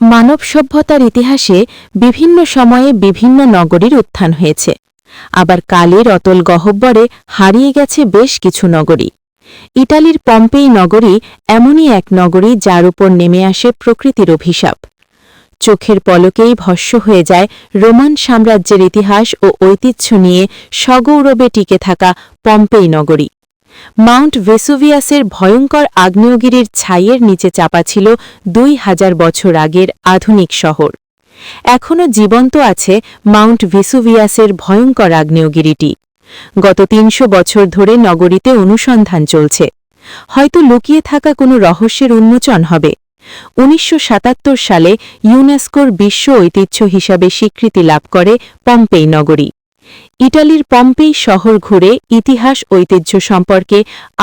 মানব সভ্যতার ইতিহাসে বিভিন্ন সময়ে বিভিন্ন নগরীর উত্থান হয়েছে। আবার কালের অতল গহব্বরে হারিয়ে গেছে বেশ কিছু নগরী। ইটালির পম্পেই নগরী এমনই এক নগরী যার উপর নেমে আসে প্রকৃতির অভিশাপ। চোখের পলকেই ভস্য হয়ে যায় রোমান সাম্রাজ্যের ইতিহাস ও ঐতিহ্য নিয়ে সগৌরবে টিকে থাকা পম্পেই নগরী। মাউন্ট ভেসুভিয়াসের ভয়ঙ্কর আগ্নেয়গিরির ছাইয়ের নিচে চাপা ছিল দুই হাজার বছর আগের আধুনিক শহর। এখনও জীবন্ত আছে মাউন্ট ভেসুভিয়াসের ভয়ঙ্কর আগ্নেয়গিরিটি। গত তিনশো বছর ধরে নগরীতে অনুসন্ধান চলছে। হয়তো লুকিয়ে থাকা কোনো রহস্যের উন্মোচন হবে। উনিশশো সাতাত্তর সালে ইউনেস্কোর বিশ্ব ঐতিহ্য হিসাবে স্বীকৃতি লাভ করে পম্পেই নগরী। ইটালির পম্পেই শহর ঘুরে ইতিহাস ঐতিহ্য সম্পর্কে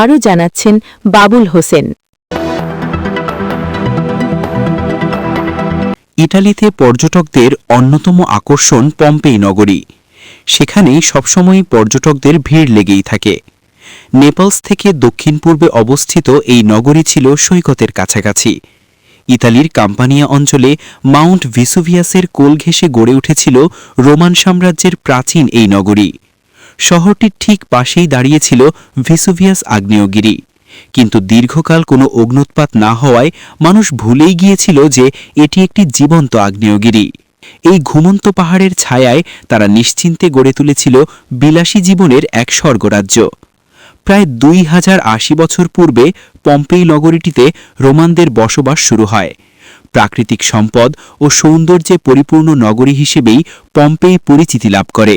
আরও জানাচ্ছেন বাবুল হোসেন। ইটালিতে পর্যটকদের অন্যতম আকর্ষণ পম্পেই নগরী। সেখানেই সবসময় পর্যটকদের ভিড় লেগেই থাকে। নেপালস থেকে দক্ষিণ পূর্বে অবস্থিত এই নগরী ছিল সৈকতের কাছাকাছি। ইতালির কাম্পানিয়া অঞ্চলে মাউন্ট ভিসুভিয়াসের কোল ঘেঁষে গড়ে উঠেছিল রোমান সাম্রাজ্যের প্রাচীন এই নগরী। শহরটির ঠিক পাশেই দাঁড়িয়েছিল ভিসুভিয়াস আগ্নেয়গিরি। কিন্তু দীর্ঘকাল কোনো অগ্নুৎপাত না হওয়ায় মানুষ ভুলেই গিয়েছিল যে এটি একটি জীবন্ত আগ্নেয়গিরি। এই ঘুমন্ত পাহাড়ের ছায়ায় তারা নিশ্চিন্তে গড়ে তুলেছিল বিলাসী জীবনের এক স্বর্গরাজ্য। প্রায় দুই হাজার আশি বছর পূর্বে পম্পেই নগরীটিতে রোমানদের বসবাস শুরু হয়। প্রাকৃতিক সম্পদ ও সৌন্দর্যে পরিপূর্ণ নগরী হিসেবেই পম্পেই পরিচিতি লাভ করে।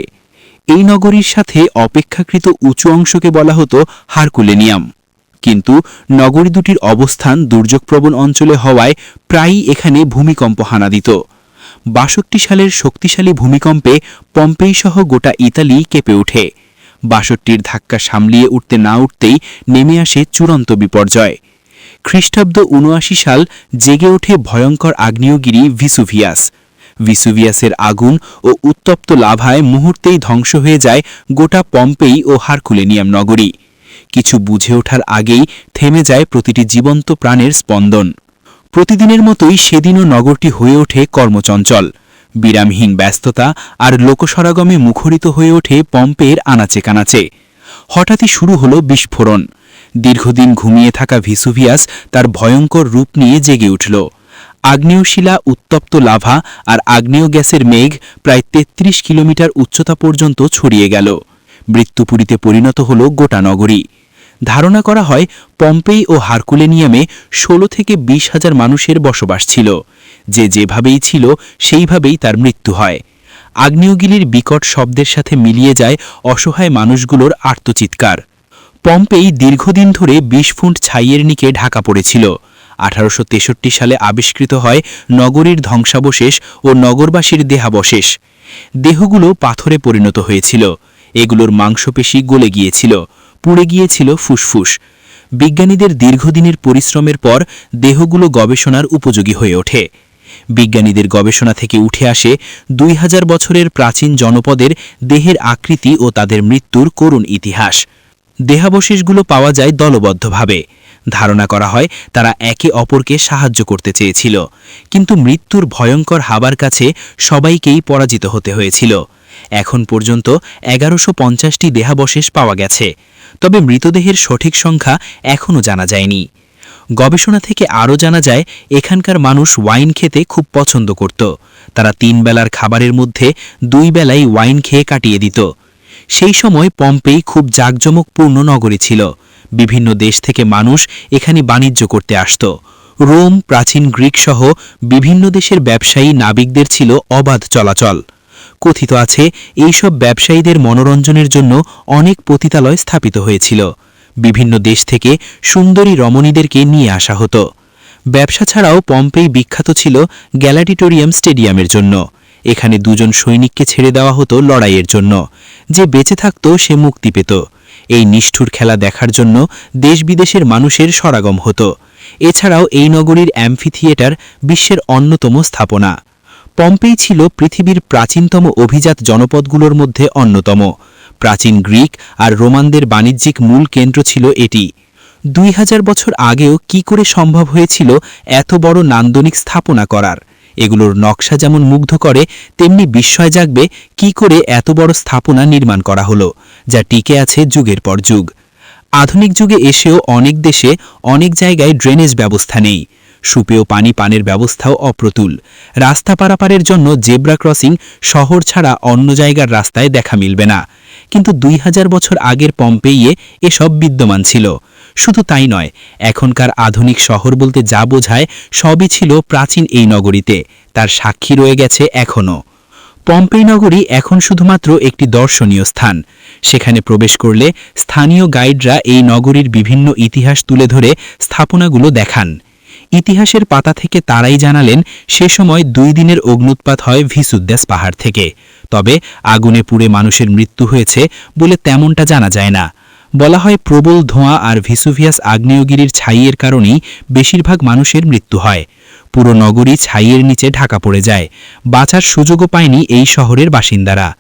এই নগরীর সাথে অপেক্ষাকৃত উঁচু অংশকে বলা হতো হারকুলেনিয়াম। কিন্তু নগরী দুটির অবস্থান দুর্যোগপ্রবণ অঞ্চলে হওয়ায় প্রায়ই এখানে ভূমিকম্প হানা দিত বাষট্টি সালের শক্তিশালী ভূমিকম্পে পম্পেই সহ গোটা ইতালি কেঁপে ওঠে। বাষট্টির ধাক্কা সামলিয়ে উঠতে না উঠতেই নেমে আসে চূড়ান্ত বিপর্যয়। খ্রিস্টাব্দ উনআশি সাল জেগে ওঠে ভয়ঙ্কর আগ্নেয়গিরি ভিসুভিয়াস। ভিসুভিয়াসের আগুন ও উত্তপ্ত লাভায় মুহূর্তেই ধ্বংস হয়ে যায় গোটা পম্পেই ও হারকুলেনিয়াম নগরী। কিছু বুঝে ওঠার আগেই থেমে যায় প্রতিটি জীবন্ত প্রাণের স্পন্দন। প্রতিদিনের মতোই সেদিনও নগরটি হয়ে ওঠে কর্মচঞ্চল। বিরামহীন ব্যস্ততা আর লোকসরাগমে মুখরিত হয়ে ওঠে পম্পের আনাচে কানাচে। হঠাৎই শুরু হল বিস্ফোরণ। দীর্ঘদিন ঘুমিয়ে থাকা ভিসুভিয়াস তার ভয়ঙ্কর রূপ নিয়ে জেগে উঠল। আগ্নেয়শিলা, উত্তপ্ত লাভা আর আগ্নেয় গ্যাসের মেঘ প্রায় ৩৩ কিলোমিটার উচ্চতা পর্যন্ত ছড়িয়ে গেল। মৃত্যুপুরীতে পরিণত হল গোটা নগরী। ধারণা করা হয়, পম্পেই ও হারকুলেনিয়ামে ১৬ থেকে বিশ হাজার মানুষের বসবাস ছিল। যে যেভাবেই ছিল, সেইভাবেই তার মৃত্যু হয়। আগ্নেয়গিরির বিকট শব্দের সাথে মিলিয়ে যায় অসহায় মানুষগুলোর আর্তচিৎকার পম্পেই দীর্ঘদিন ধরে বিশ ফুট ছাইয়ের নিকে ঢাকা পড়েছিল। আঠারোশ তেষট্টি সালে আবিষ্কৃত হয় নগরীর ধ্বংসাবশেষ ও নগরবাসীর দেহাবশেষ। দেহগুলো পাথরে পরিণত হয়েছিল। এগুলোর মাংসপেশি গলে গিয়েছিল, পুড়ে গিয়েছিল ফুসফুস। বিজ্ঞানীদের দীর্ঘদিনের পরিশ্রমের পর দেহগুলো গবেষণার উপযোগী হয়ে ওঠে। বিজ্ঞানীদের গবেষণা থেকে উঠে আসে দুই হাজার বছরের প্রাচীন জনপদের দেহের আকৃতি ও তাদের মৃত্যুর করুণ ইতিহাস। দেহাবশেষগুলো পাওয়া যায় দলবদ্ধভাবে। ধারণা করা হয় তারা একে অপরকে সাহায্য করতে চেয়েছিল। কিন্তু মৃত্যুর ভয়ঙ্কর হাবার কাছে সবাইকেই পরাজিত হতে হয়েছিল। এখন পর্যন্ত এগারোশো পঞ্চাশটি দেহাবশেষ পাওয়া গেছে। তবে মৃতদেহের সঠিক সংখ্যা এখনও জানা যায়নি। গবেষণা থেকে আরও জানা যায়, এখানকার মানুষ ওয়াইন খেতে খুব পছন্দ করত। তারা তিন বেলার খাবারের মধ্যে দুই বেলাই ওয়াইন খেয়ে কাটিয়ে দিত। সেই সময় পম্পেই খুব জাঁকজমকপূর্ণ নগরী ছিল। বিভিন্ন দেশ থেকে মানুষ এখানে বাণিজ্য করতে আসত। রোম, প্রাচীন গ্রিক সহ বিভিন্ন দেশের ব্যবসায়ী নাবিকদের ছিল অবাধ চলাচল। কথিত আছে, এইসব ব্যবসায়ীদের মনোরঞ্জনের জন্য অনেক পতিতালয় স্থাপিত হয়েছিল। বিভিন্ন দেশ থেকে সুন্দরী রমণীদেরকে নিয়ে আসা হতো। ব্যবসা ছাড়াও পম্পেই বিখ্যাত ছিল গ্যালাডিটোরিয়াম স্টেডিয়ামের জন্য। এখানে দুজন সৈনিককে ছেড়ে দেওয়া হতো লড়াইয়ের জন্য। যে বেঁচে থাকত, সে মুক্তি পেত। এই নিষ্ঠুর খেলা দেখার জন্য দেশ বিদেশের মানুষের সরাগম হতো। এছাড়াও এই নগরীর অ্যাম্ফি থিয়েটার বিশ্বের অন্যতম স্থাপনা। পম্পেই ছিল পৃথিবীর প্রাচীনতম অভিজাত জনপদগুলোর মধ্যে অন্যতম। প্রাচীন গ্রিক আর রোমানদের বাণিজ্যিক মূল কেন্দ্র ছিল এটি। দুই হাজার বছর আগেও কি করে সম্ভব হয়েছিল এত বড় নান্দনিক স্থাপনা করার? এগুলোর নকশা যেমন মুগ্ধ করে, তেমনি বিস্ময় জাগবে কি করে এত বড় স্থাপনা নির্মাণ করা হলো, যা টিকে আছে যুগের পর যুগ। আধুনিক যুগে এসেও অনেক দেশে অনেক জায়গায় ড্রেনেজ ব্যবস্থা নেই। সুপেয় পানি পানের ব্যবস্থাও অপ্রতুল। রাস্তা পারাপারের জন্য জেব্রা ক্রসিং শহর ছাড়া অন্য জায়গার রাস্তায় দেখা মিলবে না। কিন্তু দুই হাজার বছর আগের পম্পেইয়ে এসব বিদ্যমান ছিল। শুধু তাই নয়, এখনকার আধুনিক শহর বলতে যা বোঝায় সবই ছিল প্রাচীন এই নগরীতে, তার সাক্ষী রয়ে গেছে এখনও। পম্পেই নগরী এখন শুধুমাত্র একটি দর্শনীয় স্থান। সেখানে প্রবেশ করলে স্থানীয় গাইডরা এই নগরীর বিভিন্ন ইতিহাস তুলে ধরে স্থাপনাগুলো দেখান। ইতিহাসের পাতা থেকে তারাই জানালেন, সে সময় দুই দিনের অগ্নুৎপাত হয় ভিসুদ্দেস পাহাড় থেকে। তবে আগুনে পুড়ে মানুষের মৃত্যু হয়েছে বলে তেমনটা জানা যায় না। বলা হয় প্রবল ধোঁয়া আর ভিসুভিয়াস আগ্নেয়গিরির ছাইয়ের কারণেই বেশিরভাগ মানুষের মৃত্যু হয়। পুরো নগরী ছাইয়ের নিচে ঢাকা পড়ে যায়। বাঁচার সুযোগও পায়নি এই শহরের বাসিন্দারা।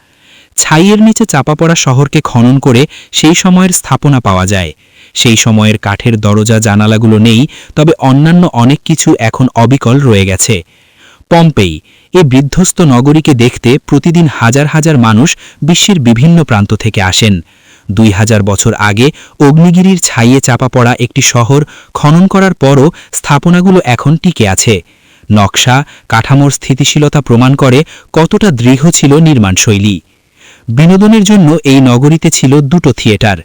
ছাইয়ের নিচে চাপা পড়া শহরকে খনন করে সেই সময়ের স্থাপনা পাওয়া যায়। সেই সময়ের কাঠের দরজা, জানালাগুলো নেই, তবে অন্যান্য অনেক কিছু এখন অবিকল রয়ে গেছে। পম্পেই এ বিধ্বস্ত নগরীকে দেখতে প্রতিদিন হাজার হাজার মানুষ বিশ্বের বিভিন্ন প্রান্ত থেকে আসেন। দুই হাজার বছর আগে অগ্নিগিরির ছাইয়ে চাপা পড়া একটি শহর খনন করার পরও স্থাপনাগুলো এখন টিকে আছে। নকশা, কাঠামোর স্থিতিশীলতা প্রমাণ করে কতটা দৃঢ় ছিল নির্মাণশৈলী বিনোদনের জন্য এই নগরীতে ছিল দুটো থিয়েটার।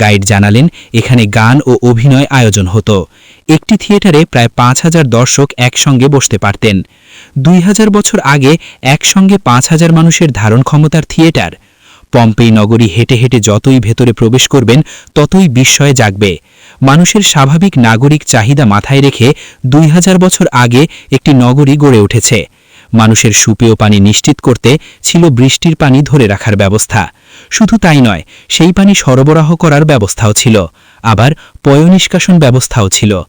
গাইড জানালেন, এখানে গান ও অভিনয় আয়োজন হতো। একটি থিয়েটারে প্রায় পাঁচ হাজার দর্শক একসঙ্গে বসতে পারতেন। দুই হাজার বছর আগে একসঙ্গে পাঁচ হাজার মানুষের ধারণ ক্ষমতার থিয়েটার। পম্পেই নগরী হেঁটে হেঁটে যতই ভেতরে প্রবেশ করবেন, ততই বিস্ময়ে জাগবে। মানুষের স্বাভাবিক নাগরিক চাহিদা মাথায় রেখে দুই হাজার বছর আগে একটি নগরী গড়ে উঠেছে। মানুষের সুপেয় পানি নিশ্চিত করতে ছিল বৃষ্টির পানি ধরে রাখার ব্যবস্থা। শুধু তাই নয়, সেই পানি সরবরাহ করার ব্যবস্থাও ছিল। আবার পয়নিষ্কাশন ব্যবস্থাও ছিল।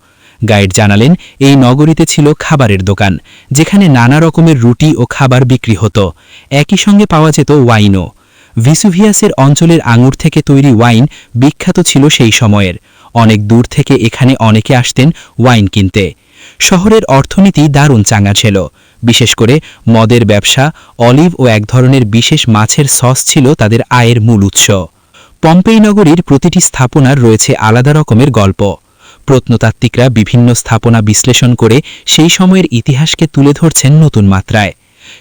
গাইড জানালেন, এই নগরীতে ছিল খাবারের দোকান, যেখানে নানা রকমের রুটি ও খাবার বিক্রি হতো। একই সঙ্গে পাওয়া যেত ওয়াইনও। ভিসুভিয়াসের অঞ্চলের আঙুর থেকে তৈরি ওয়াইন বিখ্যাত ছিল সেই সময়ের। অনেক দূর থেকে এখানে অনেকে আসতেন ওয়াইন কিনতে। শহরের অর্থনীতি দারুণ চাঙা ছিল। বিশেষ করে মদের ব্যবসা, অলিভ ও এক ধরনের বিশেষ মাছের সস ছিল তাদের আয়ের মূল উৎস। পম্পেই নগরীর প্রতিটি স্থাপনার রয়েছে আলাদা রকমের গল্প। প্রত্নতাত্ত্বিকরা বিভিন্ন স্থাপনা বিশ্লেষণ করে সেই সময়ের ইতিহাসকে তুলে ধরছেন নতুন মাত্রায়।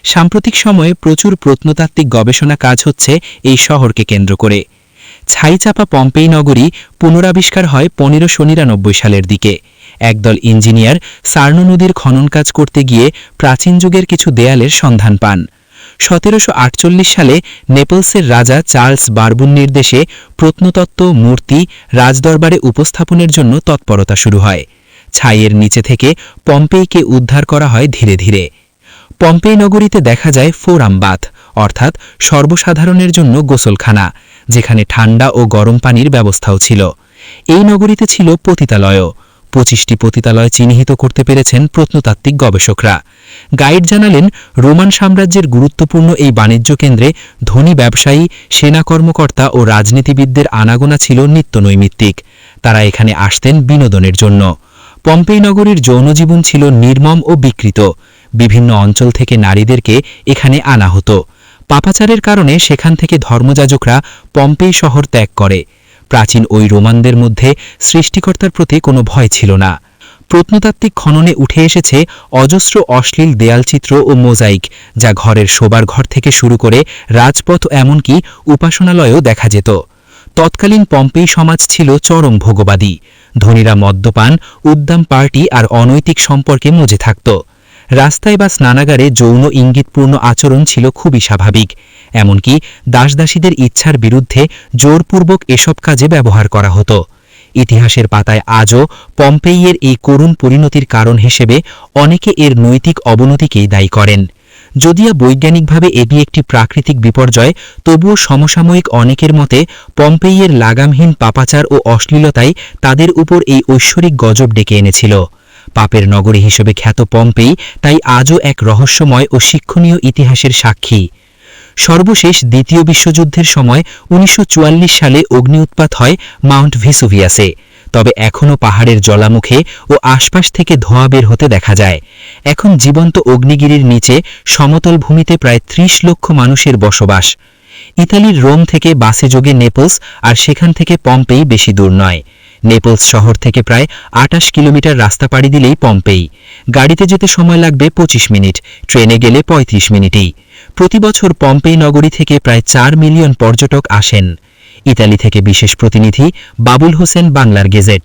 সাম্প্রতিক সময়ে প্রচুর প্রত্নতাত্ত্বিক গবেষণা কাজ হচ্ছে এই শহরকে কেন্দ্র করে। ছাইচাপা পম্পেই নগরী পুনরাবিষ্কার হয় পনেরোশো নিরানব্বই সালের দিকে। একদল ইঞ্জিনিয়ার সার্ন নদীর খনন কাজ করতে গিয়ে প্রাচীন যুগের কিছু দেয়ালের সন্ধান পান। সতেরোশো আটচল্লিশ সালে নেপলসের রাজা চার্লস বারবুন নির্দেশে প্রত্নতত্ত্ব, মূর্তি, রাজদরবারে উপস্থাপনের জন্য তৎপরতা শুরু হয়। ছাইয়ের নিচে থেকে পম্পেইকে উদ্ধার করা হয় ধীরে ধীরে। পম্পেই নগরীতে দেখা যায় ফোরাম বাথ অর্থাৎ সর্বসাধারণের জন্য গোসলখানা, যেখানে ঠান্ডা ও গরম পানির ব্যবস্থাও ছিল। এই নগরীতে ছিল পতিতালয়ও। পঁচিশটি পতিতালয় চিহ্নিত করতে পেরেছেন প্রত্নতাত্ত্বিক গবেষকরা। গাইড জানালেন, রোমান সাম্রাজ্যের গুরুত্বপূর্ণ এই বাণিজ্য কেন্দ্রে ধনী ব্যবসায়ী, সেনা কর্মকর্তা ও রাজনীতিবিদদের আনাগোনা ছিল নিত্যনৈমিত্তিক। তারা এখানে আসতেন বিনোদনের জন্য। পম্পেই নগরীর যৌনজীবন ছিল নির্মম ও বিকৃত। বিভিন্ন অঞ্চল থেকে নারীদেরকে এখানে আনা হতো। পাপাচারের কারণে সেখান থেকে ধর্মযাজকরা পম্পেই শহর ত্যাগ করে। প্রাচীন ওই রোমানদের মধ্যে সৃষ্টিকর্তার প্রতি কোনো ভয় ছিল না। প্রত্নতাত্ত্বিক খননে উঠে এসেছে অজস্র অশ্লীল দেয়ালচিত্র ও মোজাইক, যা ঘরের শোবার ঘর থেকে শুরু করে রাজপথ এমনকি উপাসনালয়েও দেখা যেত। তৎকালীন পম্পেই সমাজ ছিল চরম ভোগবাদী। ধনীরা মদ্যপান, উদ্দাম পার্টি আর অনৈতিক সম্পর্কে মজে থাকত। রাস্তায় বা স্নানাগারে যৌন ইঙ্গিতপূর্ণ আচরণ ছিল খুবই স্বাভাবিক। এমনকি দাসদাসীদের ইচ্ছার বিরুদ্ধে জোরপূর্বক এসব কাজে ব্যবহার করা হতো। ইতিহাসের পাতায় আজও পম্পেইয়ের এই করুণ পরিণতির কারণ হিসেবে অনেকে এর নৈতিক অবনতিকেই দায়ী করেন। যদিও বৈজ্ঞানিকভাবে এটি একটি প্রাকৃতিক বিপর্যয়, তবুও সমসাময়িক অনেকের মতে পম্পেইয়ের লাগামহীন পাপাচার ও অশ্লীলতাই তাদের উপর এই ঐশ্বরিক গজব ডেকে এনেছিল। পাপের নগরী হিসেবে খ্যাত পম্পেই তাই আজও এক রহস্যময় ও শিক্ষণীয় ইতিহাসের সাক্ষী। সর্বশেষ দ্বিতীয় বিশ্বযুদ্ধের সময় উনিশশো চুয়াল্লিশ সালে অগ্নি উৎপাত হয় মাউন্ট ভিসুভিয়াসে। তবে এখনও পাহাড়ের জলামুখে ও আশপাশ থেকে ধোঁয়া বের হতে দেখা যায়। এখন জীবন্ত অগ্নিগিরির নিচে সমতল ভূমিতে প্রায় ত্রিশ লক্ষ মানুষের বসবাস। ইতালির রোম থেকে বাসে যোগে নেপলস আর সেখান থেকে পম্পেই বেশি দূর নয়। নেপলস শহর থেকে প্রায় আটাশ কিলোমিটার রাস্তা পাড়ি দিলেই পম্পেই। গাড়িতে যেতে সময় লাগবে পঁচিশ মিনিট, ট্রেনে গেলে ৩৫ মিনিটেই। প্রতি বছর পম্পেই নগরী থেকে প্রায় চার মিলিয়ন পর্যটক আসেন। ইতালি থেকে বিশেষ প্রতিনিধি বাবুল হোসেন বাংলার গেজেট।